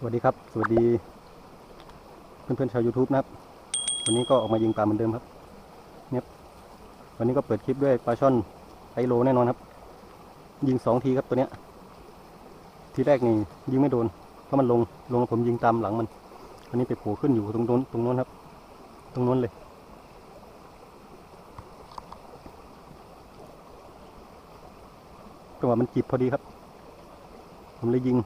สวัสดีครับ สวัสดี เพื่อนๆชาว YouTube นะครับ วันนี้ก็ออกมายิงปลาเหมือนเดิมครับเนี่ยวันนี้ก็เปิดคลิปด้วยปลาช่อนไอโลแน่นอนครับ ยิงสองทีครับตัวเนี้ย ทีแรกนี่ยิงไม่โดน เพราะมันลงลงแล้วผมยิงตามหลังมัน อันนี้ไปโผล่ขึ้นอยู่ตรงโน้นตรงโน้นครับ ตรงโน้นเลย จังหวะมันจีบพอดีครับ ผมเลยยิง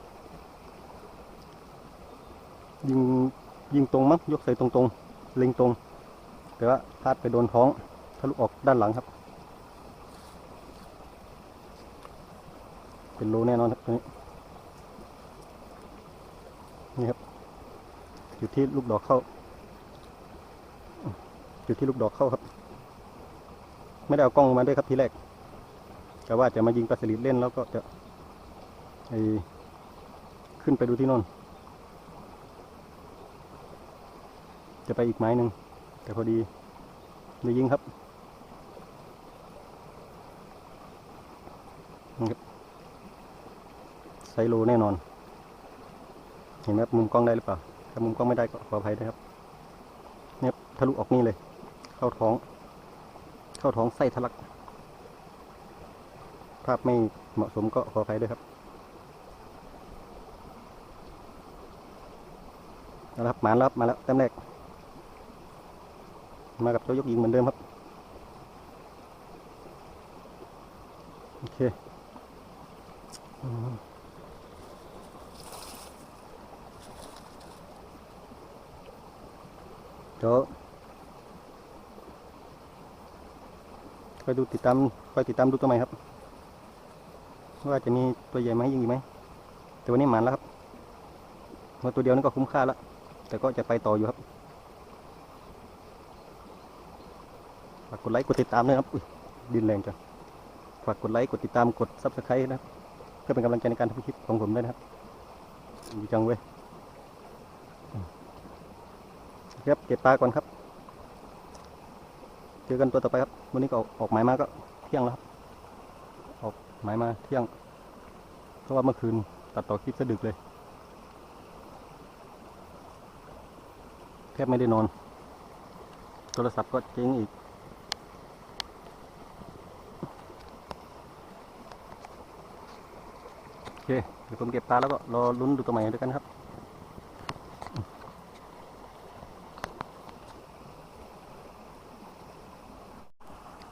ยิงยิงตรงมั้งยกใส่ตรงตรงๆ เล็งตรง แต่ว่าพลาดไปโดนท้องทะลุออกด้านหลังครับ เป็นโลแน่นอนครับตัวนี้นี่ครับอยู่ที่ลูกดอกเข้าอยู่ที่ลูกดอกเข้าครับ ไม่ได้เอากล้องมาด้วยครับทีแรกแต่ว่าจะมายิงปลาสลิดเล่นแล้วก็จะไอขึ้นไปดูที่น่น จะไปอีกไม้หนึ่งแต่พอดีได้ยิงครับนี่ครับไซโลแน่นอน เห็นไหมครับมุมกล้องได้หรือเปล่า ถ้ามุมกล้องไม่ได้ก็ขออภัยด้วยครับเนี่ยทะลุออกนี่เลย เข้าท้อง เข้าท้องไส้ทะลัก ภาพไม่เหมาะสมก็ขออภัยด้วยครับเอาละครับมาแล้วมาแล้วแต้มแรก มากับตัวยกยิงเหมือนเดิมครับ โอเคเดี๋ยวคอยดูติดตามคอยติดตามดูตัวใหม่ครับ ว่าจะมีตัวใหญ่ไหมยิงอีกไหม แต่วันนี้หมานแล้วครับมาตัวเดียวนี่ก็คุ้มค่าแล้ว แต่ก็จะไปต่ออยู่ครับากกดไลค์กดติดตามด้วยครับอุ๊ยดินแรงจังฝากกดไลค์กดติดตามกดซับสไครต์นะครับเพื่อเป็นกำลังใจในการทำคลิปของผมด้วยนะครับดีจังเว้ยครับเก็บปลาก่อนครับ เจอกันตัวต่อไปครับ วันนี้ก็ออกออกหมายมาก็เที่ยงแล้วครับ ออกหมายมาเที่ยง เพราะว่าเมื่อคืนตัดต่อคลิปสะดึกเลย แทบไม่ได้นอน โทรศัพท์ก็เจ๊งอีก โอ เคเดี๋ยวผมเก็บปลาแล้วก็รอลุ้นดูตัวใหม่ด้วยกันครับ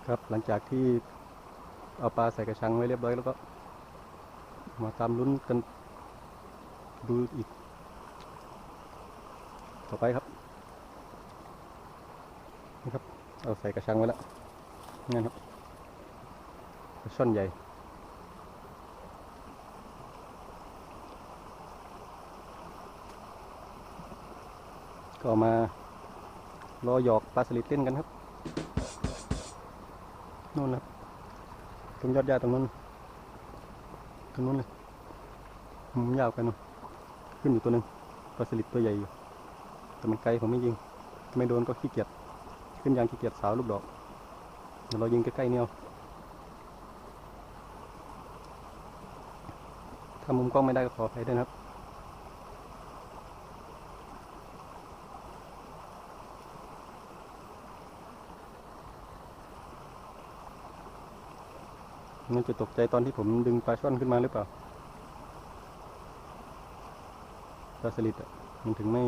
ครับหลังจากที่เอาปลาใส่กระชังไว้เรียบร้อยแล้วก็ มาตามลุ้นกันดูอีก ต่อไปครับนี่ครับ เอาใส่กระชังไว้แล้วนี่ครับช่อนใหญ่ ก็มารอหยอกปลาสลิดเล่นกันครับนู่นครับตรงยอดหญ้าตรงนู้นตรงนู้นเลยมุมยาวไปนู่นขึ้นอยู่ตัวหนึ่งปลาสลิดตัวใหญ่อยู่แต่มันไกลผมไม่ยิง ไม่โดนก็ขี้เกียจขึ้นยางขี้เกียจสาวลูกดอกเดี๋ยวเรายิงใกล้ๆเนี่ยเอาถ้ามุมกล้องไม่ได้ก็ขออภัยด้วยนะครับ มันจะตกใจตอนที่ผมดึงปลาช่อนขึ้นมาหรือเปล่าปลาสลิดอะมันถึงไม่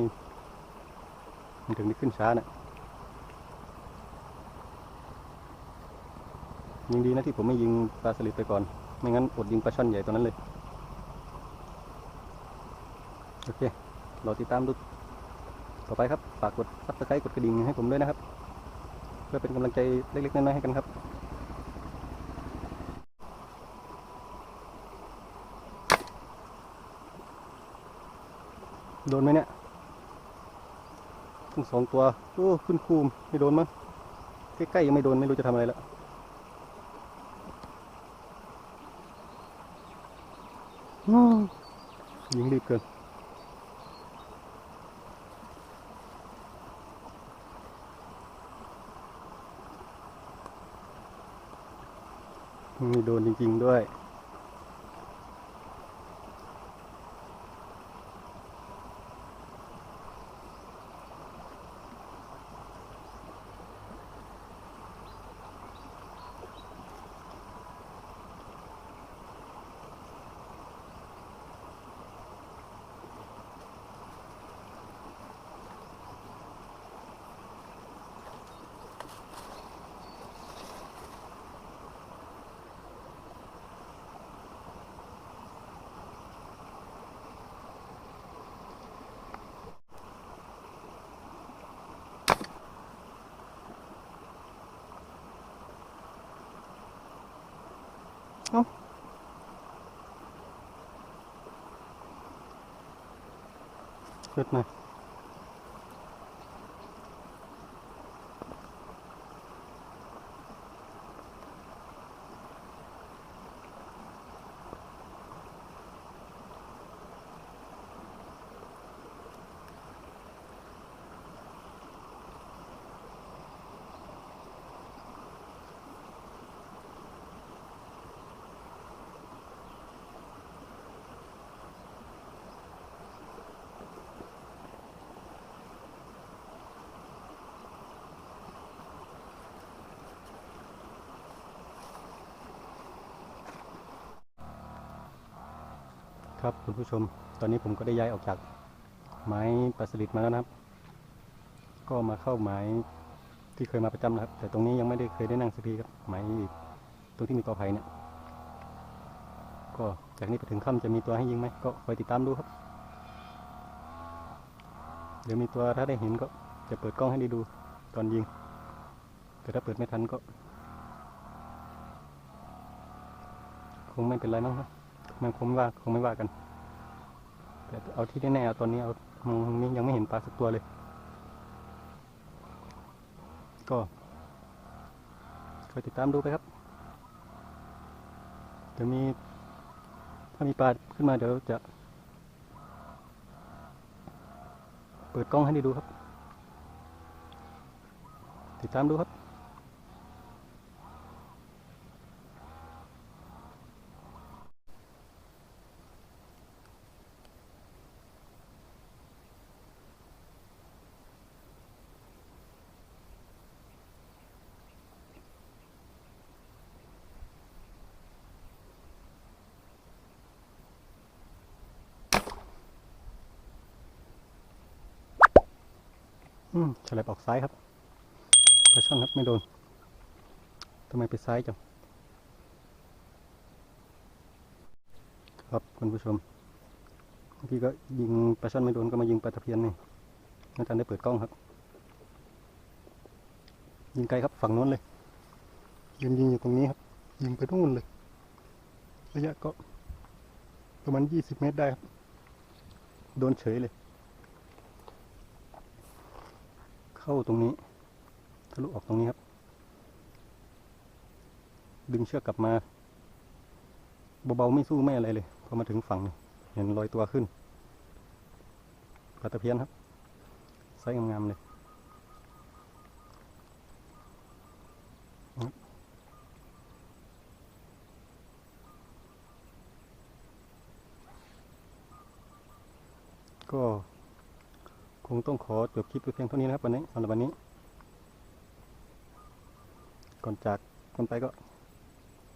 มันถึงได้ขึ้นช้าน่ะยังดีนะที่ผมไม่ยิงปลาสลิดไปก่อน ไม่งั้นอดยิงปลาช่อนใหญ่ตัวนั้นเลย โอเครอติดตามดูต่อไปครับ ฝากกดซับสไครต์กดกระดิ่งให้ผมด้วยนะครับ เพื่อเป็นกำลังใจเล็กๆน้อยๆให้กันครับ โดนไหมเนี่ยทั้งสองตัวโอ้ขึ้นคูมไม่โดนมั้งใกล้ๆยังไม่โดนไม่รู้จะทำอะไรแล้วอืมยิงรีบเกินไม่โดนจริงๆด้วย เอ้า ครับคุณผู้ชม ตอนนี้ผมก็ได้ย้ายออกจากไม้ปลาสลิดมาแล้วนะครับ ก็มาเข้าไม้ที่เคยมาประจำนะครับ แต่ตรงนี้ยังไม่ได้เคยได้นั่งสักทีครับไม้ตรงที่มีกอไผ่เนี่ย ก็จากนี้ไปถึงค่ำจะมีตัวให้ยิงไหมก็คอยติดตามดูครับ เดี๋ยวมีตัวถ้าได้เห็นก็จะเปิดกล้องให้ได้ดูตอนยิง แต่ถ้าเปิดไม่ทันก็ คงไม่เป็นไรมั้งครับ มันคงไม่ว่าคงไม่ว่ากัน แต่เอาที่แน่ๆเอาตอนนี้เอาตรงนี้ยังไม่เห็นปลาสักตัวเลย ก็คอยติดตามดูไปครับเดี๋ยวมี ถ้ามีปลาขึ้นมาเดี๋ยวจะ เปิดกล้องให้ได้ดูครับ ติดตามดูครับ อืมฉลับออกซ้ายครับปลาช่อนครับไม่โดนทำไมไปซ้ายจังครับคุณผู้ชมเมื่อกี้ก็ยิงปลาช่อนไม่โดนก็มายิงปลาตะเพียนนี่ไม่ทันได้เปิดกล้องครับ ยิงไกลครับฝั่งโน้นเลยยืนยิงอยู่ตรงนี้ครับ ยิงไปนู่นเลย ระยะก็ประมาณยี่สิบเมตรได้ครับ โดนเฉยเลย เข้าตรงนี้ทะลุออกตรงนี้ครับ ดึงเชือกกลับมาเบาๆไม่สู้ไม่อะไรเลยพอมาถึงฝั่งเห็นรอยตัวขึ้นปลาตะเพียนครับไซส์งามๆเลยก็ งต้องขอจบคลิปเพียงเท่านี้นะครับวันนี้สำหรับวันนี้ ก่อนจากกันไปก็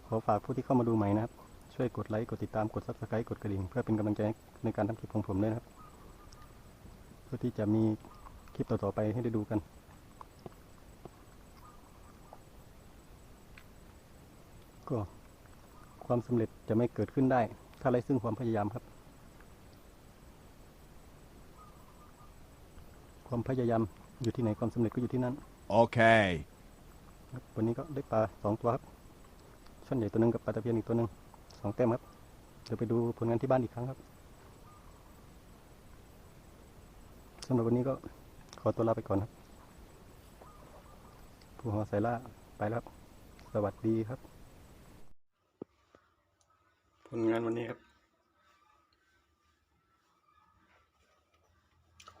ขอฝากผู้ที่เข้ามาดูใหม่นะครับ ช่วยกดไลค์กดติดตามกด subscribe กดกระดิ่งเพื่อเป็นกำลังใจในการทำคลิปของผมด้วยนะครับ เพื่อที่จะมีคลิปต่อๆไปให้ได้ดูกันก็ความสำเร็จจะไม่เกิดขึ้นได้ ถ้าไร้ซึ่งความพยายามครับ ความพยายามอยู่ที่ไหนความสำเร็จก็อยู่ที่นั่น Okay. ครับวันนี้ก็ได้ปลาสองตัวครับช่อนใหญ่ตัวหนึ่งกับปลาตะเพียนอีกตัวหนึ่งสองแต้มครับเดี๋ยวไปดูผลงานที่บ้านอีกครั้งครับสำหรับวันนี้ก็ขอตัวลาไปก่อนครับ ผู้หัวไซล่าไปแล้วครับ สวัสดีครับ ผลงานวันนี้ครับ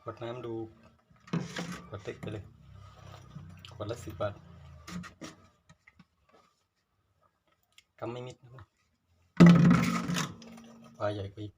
ขวดน้ำดู ขวดเต็กไปเลย ขวดละสิบบาทกำไม่มิดนะปลาใหญ่กว่าอีก